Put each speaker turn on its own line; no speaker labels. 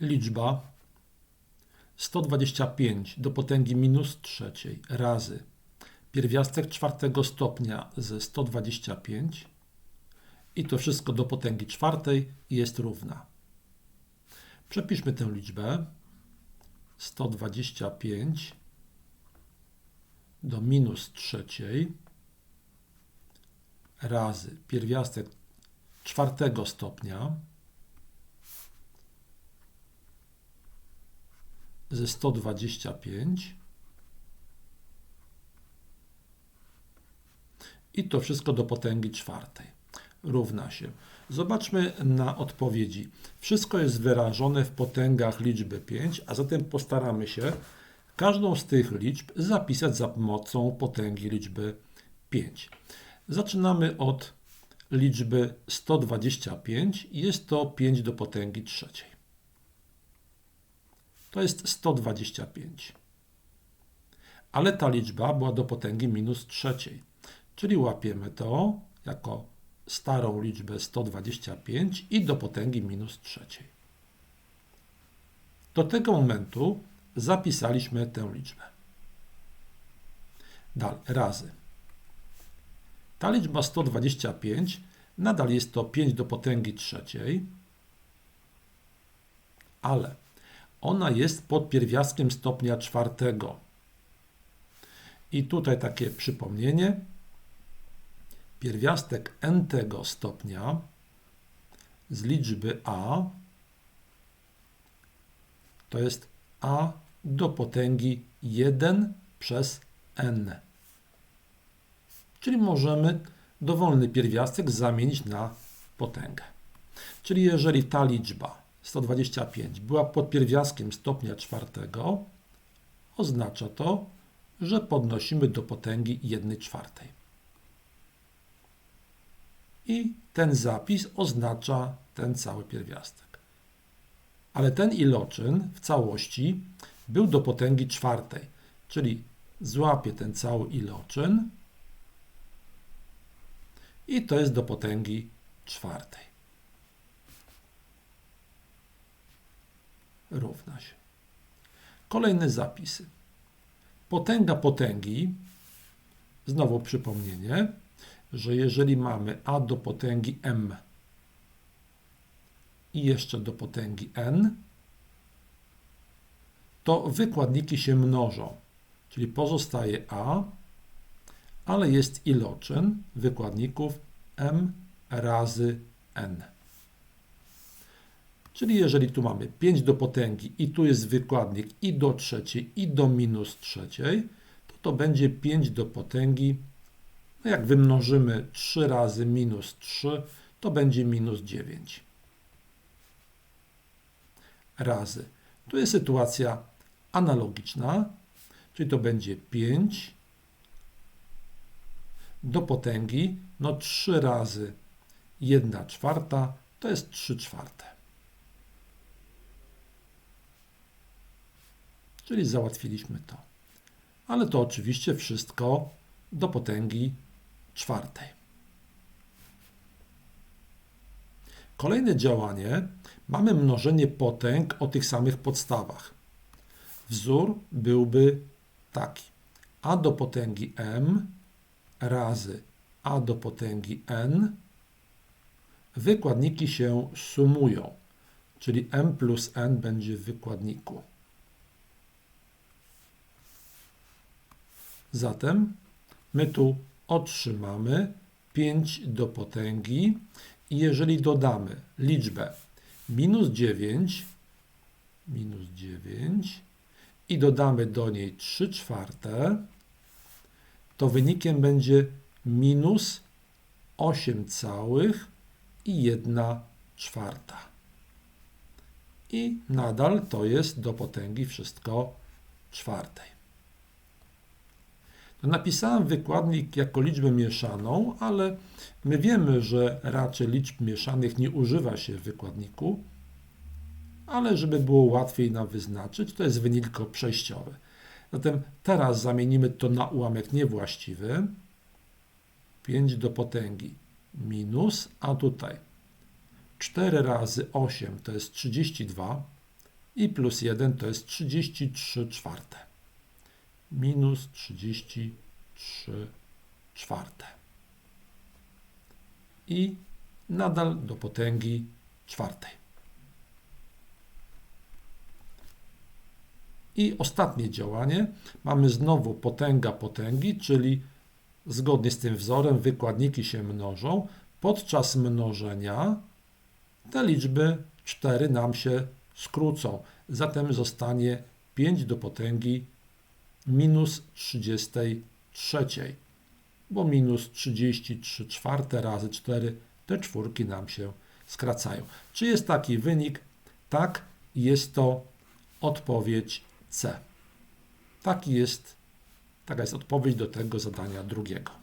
liczba 125 do potęgi minus trzeciej razy pierwiastek czwartego stopnia ze 125 i to wszystko do potęgi czwartej jest równa. Przepiszmy tę liczbę 125 do minus trzeciej razy pierwiastek czwartego stopnia ze 125 i to wszystko do potęgi czwartej równa się. Zobaczmy na odpowiedzi. Wszystko jest wyrażone w potęgach liczby 5, a zatem postaramy się każdą z tych liczb zapisać za pomocą potęgi liczby 5. Zaczynamy od liczby 125 i jest to 5 do potęgi trzeciej. To jest 125. Ale ta liczba była do potęgi minus trzeciej, czyli łapiemy to jako starą liczbę 125 i do potęgi minus trzeciej. Do tego momentu zapisaliśmy tę liczbę. Dalej, razy. Ta liczba 125 nadal jest to 5 do potęgi trzeciej, ale ona jest pod pierwiastkiem stopnia czwartego. I tutaj takie przypomnienie. Pierwiastek n tego stopnia z liczby a to jest a do potęgi 1 przez n. Czyli możemy dowolny pierwiastek zamienić na potęgę. Czyli jeżeli ta liczba 125 była pod pierwiastkiem stopnia czwartego, oznacza to, że podnosimy do potęgi 1 czwartej. I ten zapis oznacza ten cały pierwiastek. Ale ten iloczyn w całości był do potęgi czwartej, czyli złapię ten cały iloczyn i to jest do potęgi czwartej. Równa się. Kolejne zapisy. Potęga potęgi, znowu przypomnienie, że jeżeli mamy a do potęgi m i jeszcze do potęgi n, to wykładniki się mnożą, czyli pozostaje a, ale jest iloczyn wykładników m razy n. Czyli jeżeli tu mamy 5 do potęgi i tu jest wykładnik i do trzeciej i do minus trzeciej, to to będzie 5 do potęgi, no jak wymnożymy 3 razy minus 3, to będzie minus 9 razy. Tu jest sytuacja analogiczna, czyli to będzie 5 do potęgi, no 3 razy 1 czwarta to jest 3 czwarte. Czyli załatwiliśmy to. Ale to oczywiście wszystko do potęgi czwartej. Kolejne działanie mamy mnożenie potęg o tych samych podstawach. Wzór byłby taki. a do potęgi m razy a do potęgi n. Wykładniki się sumują, czyli m plus n będzie w wykładniku. Zatem my tu otrzymamy 5 do potęgi i jeżeli dodamy liczbę minus 9, minus 9 i dodamy do niej 3 czwarte, to wynikiem będzie minus 8 całych i 1 czwarta. I nadal to jest do potęgi wszystko czwartej. Napisałem wykładnik jako liczbę mieszaną, ale my wiemy, że raczej liczb mieszanych nie używa się w wykładniku, ale żeby było łatwiej nam wyznaczyć, to jest wynik tylko przejściowy. Zatem teraz zamienimy to na ułamek niewłaściwy. 5 do potęgi minus, a tutaj 4 razy 8 to jest 32, i plus 1 to jest 33 czwarte. Minus 33 czwarte. I nadal do potęgi czwartej. I ostatnie działanie. Mamy znowu potęga potęgi, czyli zgodnie z tym wzorem wykładniki się mnożą. Podczas mnożenia te liczby 4 nam się skrócą. Zatem zostanie 5 do potęgi minus 33, bo minus 33 czwarte razy 4, te czwórki nam się skracają. Czy jest taki wynik? Tak, jest to odpowiedź C. Taki jest, taka jest odpowiedź do tego zadania drugiego.